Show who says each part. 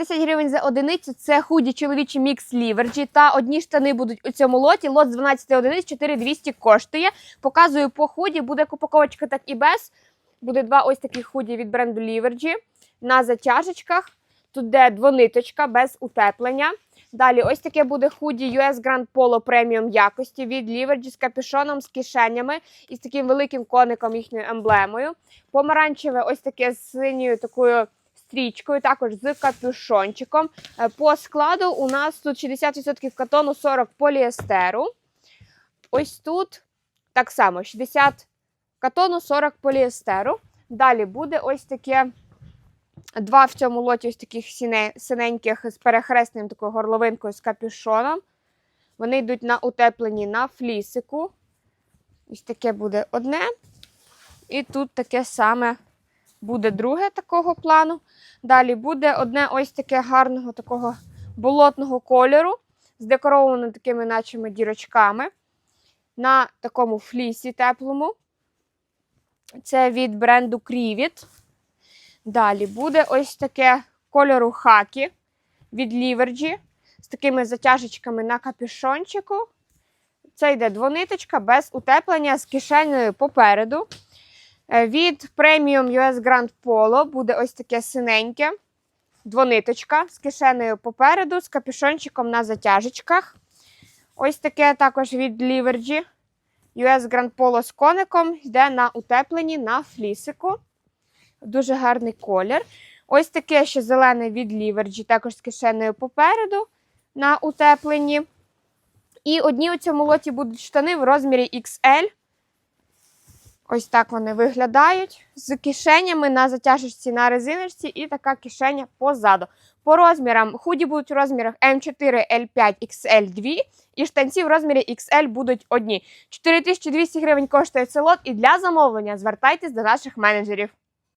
Speaker 1: 250 гривень за одиницю. Це худі чоловічі мікс ліверджі. Та одні штани будуть у цьому лоті. Лот з 12 одиниць 4200 коштує. Показую по худі. Буде упаковочка так і без. Буде два ось таких худі від бренду Ліверджі на затяжечках. Тут де двониточка без утеплення. Далі ось таке буде худі US Grand Polo преміум якості від Ліверджі з капюшоном, з кишенями і з таким великим коником їхньою емблемою. Помаранчеве ось таке з синьою такою стрічкою, також з капюшончиком. Е, По складу у нас тут 60% катону, 40 поліестеру. Ось тут так само 60 катону, 40 поліестеру. Далі буде ось таке. Два в цьому лоті ось таких синеньких з перехресним такою горловинкою з капюшоном. Вони йдуть на утеплені на флісику. Ось таке буде одне. І тут таке саме буде друге такого плану. Далі буде одне ось таке гарного такого болотного кольору, здекороване такими начими дірочками. На такому флісі теплому. Це від бренду Крівіт. Далі буде ось таке кольору хакі від Ліверджі з такими затяжечками на капюшончику. Це йде двониточка без утеплення з кишенею попереду. Е, Від Premium US Grand Polo буде ось таке синеньке. Двониточка з кишенею попереду, з капюшончиком на затяжечках. Ось таке також від Livergy. US Grand Polo з коником йде на утепленні на флісику. Дуже гарний колір. Ось таке ще зелене від Livergy, також з кишенею попереду на утепленні. І одні у цьому лоті будуть штани в розмірі XL. Ось так вони виглядають. З кишенями на затяжечці на резиночці і така кишеня позаду. По розмірам худі будуть у розмірах М4, L5, XL 2 і штанці в розмірі XL будуть одні. 4200 гривень коштує цей лот, і для замовлення звертайтесь до наших менеджерів.